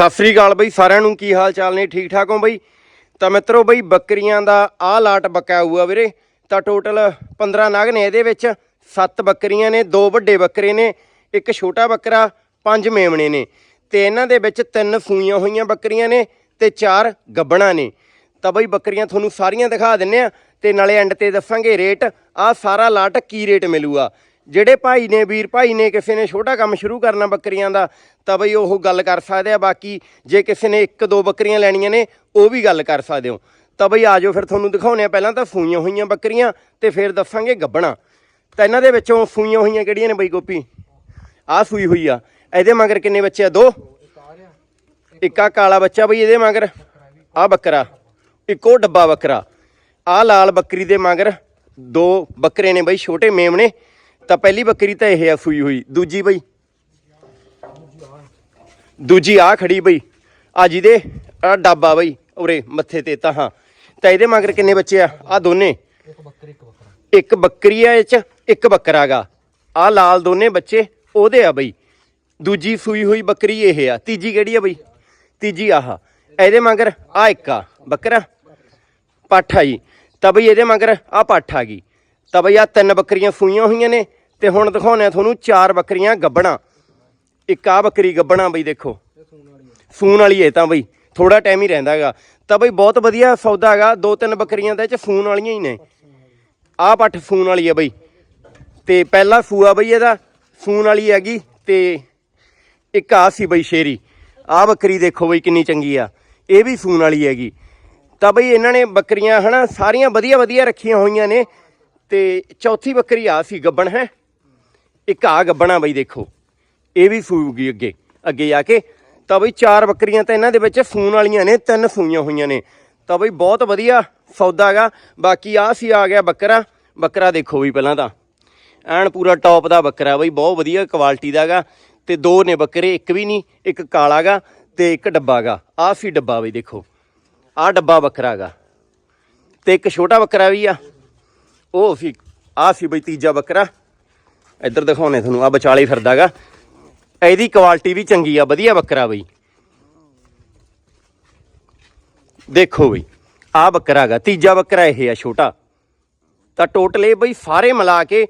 ਸਤਿ ਸ੍ਰੀ ਅਕਾਲ ਬਈ, ਸਾਰਿਆਂ ਨੂੰ ਕੀ ਹਾਲ ਚਾਲ ਨੇ? ਠੀਕ ਠਾਕ ਹੋ ਬਈ? ਤਾਂ ਮਿੱਤਰੋ ਬਈ, ਬੱਕਰੀਆਂ ਦਾ ਆਹ ਲਾਟ ਬਕਾ ਹੋਊਗਾ ਵੀਰੇ। ਤਾਂ ਟੋਟਲ 15 ਨਗ ਨੇ ਇਹਦੇ ਵਿੱਚ। 7 ਬੱਕਰੀਆਂ ਨੇ, ਦੋ ਵੱਡੇ ਬੱਕਰੇ ਨੇ, ਇੱਕ ਛੋਟਾ ਬੱਕਰਾ, ਪੰਜ ਮੇਮਣੇ ਨੇ। ਤੇ ਇਹਨਾਂ ਦੇ ਵਿੱਚ ਤਿੰਨ ਸੂਈਆਂ ਹੋਈਆਂ ਬੱਕਰੀਆਂ ਨੇ ਤੇ ਚਾਰ ਗੱਬਣਾ ਨੇ। ਤਾਂ ਬਈ, ਬੱਕਰੀਆਂ ਤੁਹਾਨੂੰ ਸਾਰੀਆਂ ਦਿਖਾ ਦਿੰਨੇ ਆ। ਤੇ ਨਾਲੇ ਐਂਡ ਤੇ ਦੱਸਾਂਗੇ ਰੇਟ ਆਹ ਸਾਰਾ ਲਾਟ ਕੀ ਰੇਟ ਮਿਲੂਗਾ? ਜਿਹੜੇ ਭਾਈ ਨੇ ਵੀਰ ਭਾਈ ਨੇ ਕਿਸੇ ਨੇ ਛੋਟਾ ਕੰਮ ਸ਼ੁਰੂ ਕਰਨਾ ਬੱਕਰੀਆਂ ਦਾ, ਤਾਂ ਬਈ ਉਹ ਗੱਲ ਕਰ ਸਕਦੇ ਆ, ਬਾਕੀ ਜੇ ਕਿਸੇ ਨੇ ਇੱਕ ਦੋ ਬੱਕਰੀਆਂ ਲੈਣੀਆਂ ਨੇ, ਉਹ ਵੀ ਗੱਲ ਕਰ ਸਕਦੇ ਹੋ। ਤਾਂ ਬਈ ਆਜੋ ਫਿਰ ਤੁਹਾਨੂੰ ਦਿਖਾਉਣੇ ਆ, ਪਹਿਲਾਂ ਤਾਂ ਸੂਈਆਂ ਹੋਈਆਂ ਬੱਕਰੀਆਂ ਤੇ ਫਿਰ ਦੱਸਾਂਗੇ ਗੱਬਣਾ। ਤਾਂ ਇਹਨਾਂ ਦੇ ਵਿੱਚੋਂ ਸੂਈਆਂ ਹੋਈਆਂ ਕਿਹੜੀਆਂ ਨੇ ਬਈ ਗੋਪੀ? ਆਹ ਸੂਈ ਹੋਈ ਆ। ਇਹਦੇ ਮਗਰ ਕਿੰਨੇ ਬੱਚੇ ਆ? ਦੋ? ਇੱਕ ਆ ਕਾਲਾ ਬੱਚਾ ਬਈ ਇਹਦੇ ਮਗਰ, ਆ ਬੱਕਰਾ। ਇੱਕੋ ਡੱਬਾ ਬੱਕਰਾ। ਆ ਲਾਲ ਬੱਕਰੀ ਦੇ ਮਗਰ ਦੋ ਬੱਕਰੇ ਨੇ ਬਈ, ਛੋਟੇ ਮੇਮਣੇ ਤਾਂ ਪਹਿਲੀ ਬੱਕਰੀ ਤਾਂ ਇਹ ਆ ਸੂਈ ਹੋਈ। ਦੂਜੀ ਬਈ। ਦੂਜੀ ਆ ਖੜੀ ਬਈ। ਆ ਜਿਹਦੇ, ਆ ਡੱਬਾ ਬਈ, ਉਰੇ ਮੱਥੇ ਤੇ ਤਾਂ ਹਾਂ। ਤਾਂ ਇਹਦੇ ਮਗਰ ਕਿੰਨੇ ਬੱਚੇ ਆ? ਆ ਦੋਨੇ। ਇੱਕ ਬੱਕਰੀ ਇੱਕ ਬੱਕਰਾ ਇੱਕ ਬੱਕਰੀ ਆ ਇਹ ਚ, ਇੱਕ ਬੱਕਰਾ ਗਾ। ਆ ਲਾਲ ਦੋਨੇ ਬੱਚੇ, ਉਹਦੇ ਆ ਬਈ। ਦੂਜੀ ਸੂਈ ਹੋਈ ਬੱਕਰੀ ਇਹ ਆ। ਤੀਜੀ ਕਿਹੜੀ ਆ ਬਈ? ਤੀਜੀ ਆਹ। ਇਹਦੇ ਮਗਰ ਆ ਇੱਕ ਆ, ਬੱਕਰਾ। ਪੱਠ ਆ ਜੀ। ਤਾਂ ਬਈ ਇਹਦੇ ਮਗਰ ਆ ਪੱਠ ਆ ਗਈ। ਤਾਂ ਬਈ ਆ ਤਿੰਨ ਬੱਕਰੀਆਂ ਸੂਈਆਂ ਹੋਈਆਂ ਨੇ। ਤੇ ਹੁਣ ਦਿਖਾਉਣੇ ਆ ਤੁਹਾਨੂੰ ਚਾਰ ਬੱਕਰੀਆਂ ਗੱਬਣਾ। ਇੱਕ ਆ ਬੱਕਰੀ ਗੱਬਣਾ ਬਈ ਦੇਖੋ। ਸੂਣ ਵਾਲੀ ਹੈ ਤਾਂ ਬਈ ਥੋੜਾ ਟਾਈਮ ਹੀ ਰਹਿੰਦਾ ਹੈਗਾ। ਤਾਂ ਬਈ ਬਹੁਤ ਵਧੀਆ ਸੌਦਾ ਹੈਗਾ, ਦੋ ਤਿੰਨ ਬੱਕਰੀਆਂ ਦੇ ਚ ਸੂਣ ਵਾਲੀਆਂ ਹੀ ਨੇ। ਆਹ ਪੱਠ ਸੂਣ ਵਾਲੀ ਹੈ ਬਈ। ਤੇ ਪਹਿਲਾ ਸੂਆ ਬਈ ਇਹਦਾ, ਸੂਣ ਵਾਲੀ ਹੈਗੀ ਤੇ ਇੱਕ ਆ ਸੀ ਬਈ ਸ਼ੇਰੀ। ਆਹ ਬੱਕਰੀ ਦੇਖੋ ਬਈ ਕਿੰਨੀ ਚੰਗੀ ਆ, ਇਹ ਵੀ ਸੂਣ ਵਾਲੀ ਹੈਗੀ। ਤਾਂ ਬਈ ਇਹਨਾਂ ਨੇ ਬੱਕਰੀਆਂ ਹਨਾ, ਸਾਰੀਆਂ ਵਧੀਆ ਵਧੀਆ ਰੱਖੀਆਂ ਹੋਈਆਂ ਨੇ। ਤੇ ਚੌਥੀ ਬੱਕਰੀ ਆ ਸੀ ਗੱਬਣ, ਹੈ। ਇੱਕ ਆ ਗੱਬਣਾ ਬਈ ਦੇਖੋ। ਇਹ ਵੀ ਸੂਗੀ ਅੱਗੇ। ਅੱਗੇ ਜਾ ਕੇ, ਤਾਂ ਬਈ ਚਾਰ ਬੱਕਰੀਆਂ ਤਾਂ ਇਹਨਾਂ ਦੇ ਵਿੱਚ ਸੂਣ ਵਾਲੀਆਂ ਨੇ, ਤਿੰਨ ਸੂਈਆਂ ਹੋਈਆਂ ਨੇ। ਤਾਂ ਬਈ ਬਹੁਤ ਵਧੀਆ ਸੌਦਾ ਹੈਗਾ ਬਾਕੀ ਆ ਸੀ, ਆ ਗਿਆ ਬੱਕਰਾ। ਬੱਕਰਾ ਦੇਖੋ ਵੀ ਪਹਿਲਾਂ ਤਾਂ। ਐਨ ਪੂਰਾ ਟੌਪ ਦਾ ਬੱਕਰਾ ਬਈ, ਬਹੁਤ ਵਧੀਆ ਕੁਆਲਿਟੀ ਦਾ ਹੈਗਾ ਤੇ ਦੋ ਨੇ ਬੱਕਰੇ, ਇੱਕ ਵੀ ਨਹੀਂ, ਇੱਕ ਕਾਲਾ ਗਾ ਤੇ ਇੱਕ ਡੱਬਾ ਗਾ। ਆ ਸੀ ਡੱਬਾ ਬਈ ਦੇਖੋ। ਆ ਡੱਬਾ ਬੱਕਰਾ ਗਾ। ਤੇ ਇੱਕ ਛੋਟਾ ਬੱਕਰਾ ਵੀ ਆ। ਉਹ ਸੀ ਆ ਸੀ ਬਈ ਤੀਜਾ ਬੱਕਰਾ। ਇੱਧਰ ਦਿਖਾਉਣੇ ਤੁਹਾਨੂੰ ਆ ਵਿਚਾਲੇ ਫਿਰਦਾਗਾ। ਇਹਦੀ ਕੁਆਲਿਟੀ ਵੀ ਚੰਗੀ ਆ, ਵਧੀਆ ਬੱਕਰਾ ਬਈ। ਦੇਖੋ ਬਈ ਆ ਬੱਕਰਾ ਹੈਗਾ ਤੀਜਾ ਬੱਕਰਾ ਇਹ ਆ ਛੋਟਾ। ਤਾਂ ਟੋਟਲ ਇਹ ਬਈ ਸਾਰੇ ਮਿਲਾ ਕੇ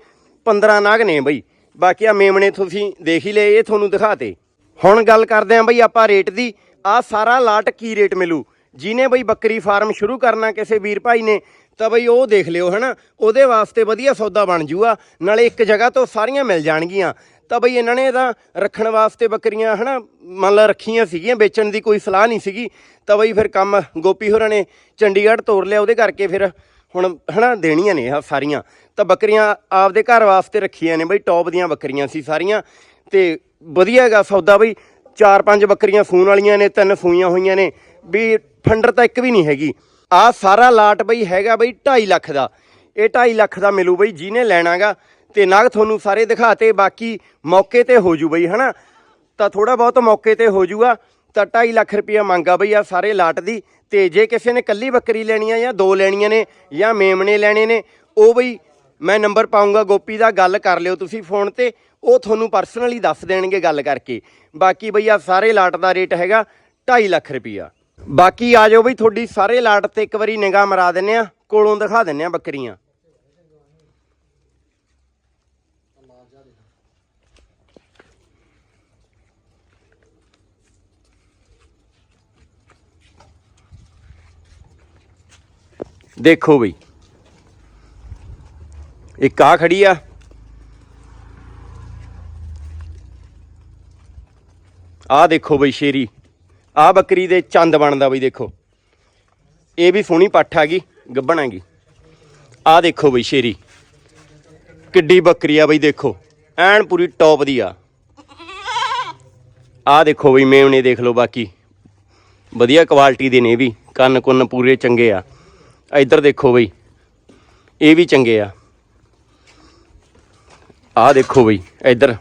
15 ਨਾਗ ਨੇ ਬਈ। ਬਾਕੀ ਆ ਮੇਮਣੇ ਤੁਸੀਂ ਦੇਖ ਹੀ ਲਏ, ਇਹ ਤੁਹਾਨੂੰ ਦਿਖਾਤੇ। ਹੁਣ ਗੱਲ ਕਰਦੇ ਆਂ ਬਈ ਆਪਾਂ ਰੇਟ ਦੀ। ਆ ਸਾਰਾ ਲਾਟ ਕੀ ਰੇਟ ਮਿਲੂ? ਜਿਹਨੇ ਬਈ ਬੱਕਰੀ ਫਾਰਮ ਸ਼ੁਰੂ ਕਰਨਾ ਕਿਸੇ ਵੀਰ ਭਾਈ ਨੇ ਤਾਂ ਬਈ ਉਹ ਦੇਖ ਲਿਓ, ਹਨਾ? ਉਹਦੇ ਵਾਸਤੇ ਵਧੀਆ ਸੌਦਾ ਬਣ ਜੂਗਾ, ਨਾਲੇ ਇੱਕ ਜਗ੍ਹਾ ਤੋਂ ਸਾਰੀਆਂ ਮਿਲ ਜਾਣਗੀਆਂ। ਤਾਂ ਬਈ ਇਹਨਾਂ ਨੇ ਇਹਦਾ ਰੱਖਣ ਵਾਸਤੇ ਬੱਕਰੀਆਂ, ਹਨਾ, ਮੰਨ ਲਾ ਰੱਖੀਆਂ ਸੀਗੀਆਂ, ਵੇਚਣ ਦੀ ਕੋਈ ਸਲਾਹ ਨਹੀਂ ਸੀਗੀ। ਤਾਂ ਬਈ ਫਿਰ ਕੰਮ ਗੋਪੀ ਹੋਰਾਂ ਨੇ ਚੰਡੀਗੜ੍ਹ ਤੋਰ ਲਿਆ, ਉਹਦੇ ਕਰਕੇ ਫਿਰ ਹੁਣ, ਹਨਾ, ਦੇਣੀਆਂ ਨੇ ਆ ਸਾਰੀਆਂ। ਤਾਂ ਬੱਕਰੀਆਂ ਆਪਦੇ ਘਰ ਵਾਸਤੇ ਰੱਖੀਆਂ ਨੇ, ਬਈ ਟੌਪ ਦੀਆਂ ਬੱਕਰੀਆਂ ਸੀ ਸਾਰੀਆਂ। ਤੇ ਵਧੀਆ ਹੈਗਾ ਸੌਦਾ ਬਈ, ਚਾਰ ਪੰਜ ਬੱਕਰੀਆਂ ਸੂਣ ਵਾਲੀਆਂ ਨੇ, ਤਿੰਨ ਸੂਈਆਂ ਹੋਈਆਂ ਨੇ। ਵੀ ਫੰਡਰ ਤਾਂ ਇੱਕ ਵੀ ਨਹੀਂ ਹੈਗੀ। ਆ ਸਾਰਾ ਲਾਟ ਬਈ ਹੈਗਾ ਬਈ 2.5 ਲੱਖ ਦਾ। ਇਹ 2.5 ਲੱਖ ਦਾ ਮਿਲੂ ਬਈ ਜਿਹਨੇ ਲੈਣਾਗਾ ਤੇ ਨਗ ਤੁਹਾਨੂੰ ਸਾਰੇ ਦਿਖਾਤੇ, ਬਾਕੀ ਮੌਕੇ ਤੇ ਹੋ ਜੂ ਬਈ, ਹਨਾ? ਤਾਂ ਥੋੜਾ ਬਹੁਤ ਮੌਕੇ ਤੇ ਹੋ ਜੂਗਾ। ਤਾਂ 2.5 ਲੱਖ ਰੁਪਇਆ ਮੰਗਾ ਬਈ ਆ ਸਾਰੇ ਲਾਟ ਦੀ। ਤੇ ਜੇ ਕਿਸੇ ਨੇ ਕੱਲੀ ਬੱਕਰੀ ਲੈਣੀ ਆ ਜਾਂ ਦੋ ਲੈਣੀਆਂ ਨੇ ਜਾਂ ਮੇਮਣੇ ਲੈਣੇ ਨੇ, ਉਹ ਬਈ ਮੈਂ ਨੰਬਰ ਪਾਉਂਗਾ ਗੋਪੀ ਦਾ ਗੱਲ ਕਰ ਲਿਓ ਤੁਸੀਂ ਫੋਨ ਤੇ। ਉਹ ਤੁਹਾਨੂੰ ਪਰਸਨਲੀ ਦੱਸ ਦੇਣਗੇ ਗੱਲ ਕਰਕੇ। ਬਾਕੀ ਬਈ ਆ ਸਾਰੇ ਲਾਟ ਦਾ ਰੇਟ ਹੈਗਾ 2.5 ਲੱਖ ਰੁਪਇਆ। ਬਾਕੀ ਆ ਜਾਓ ਬਈ, ਤੁਹਾਡੀ ਸਾਰੇ ਲਾਟ ਤੇ ਇੱਕ ਵਾਰੀ ਨਿਗਾਹ ਮਰਾ ਦਿੰਨੇ ਆ ਕੋਲੋਂ ਦਿਖਾ ਦਿੰਨੇ ਆ ਬੱਕਰੀਆਂ। ਦੇਖੋ ਬਈ, ਇੱਕ ਆ ਖੜੀ ਆ। ਆ ਦੇਖੋ ਬਈ ਸ਼ੇਰੀ। ਆ ਬੱਕਰੀ ਦੇ ਚੰਦ ਬਣਦਾ ਬਈ ਦੇਖੋ। ਇਹ ਵੀ ਸੋਹਣੀ ਪੱਠ ਆ ਗਈ, ਗੱਬਣ ਆ ਗਈ। ਆ ਦੇਖੋ ਬਈ ਸ਼ੇਰੀ। ਕਿੱਡੀ ਬੱਕਰੀ ਆ ਬਈ ਦੇਖੋ। ਐਨ ਪੂਰੀ ਟੌਪ ਦੀ ਆ। ਆ ਦੇਖੋ ਬਈ ਮੇਵਨੇ ਦੇਖ ਲਓ ਬਾਕੀ। ਵਧੀਆ ਕੁਆਲਿਟੀ ਦੇ ਨੇ ਇਹ ਵੀ, ਕੰਨ ਕੁੰਨ ਪੂਰੇ ਚੰਗੇ ਆ ਇੱਧਰ ਦੇਖੋ ਬਈ, ਇਹ ਵੀ ਚੰਗੇ ਆ। ਆ ਦੇਖੋ ਬਈ, ਇੱਧਰ।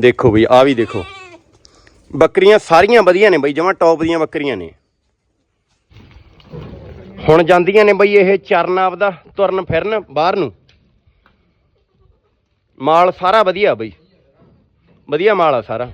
ਦੇਖੋ ਬਈ ਆ ਵੀ ਦੇਖੋ। ਬੱਕਰੀਆਂ ਸਾਰੀਆਂ ਵਧੀਆ ਨੇ ਬਈ, ਜਮਾਂ ਟੌਪ ਦੀਆਂ ਬੱਕਰੀਆਂ ਨੇ। ਹੁਣ ਜਾਂਦੀਆਂ ਨੇ ਬਈ ਇਹ ਚਰਨ ਆਪਦਾ, ਤੁਰਨ ਫਿਰਨ ਬਾਹਰ ਨੂੰ। ਮਾਲ ਸਾਰਾ ਵਧੀਆ ਬਈ। ਵਧੀਆ ਮਾਲ ਆ ਸਾਰਾ।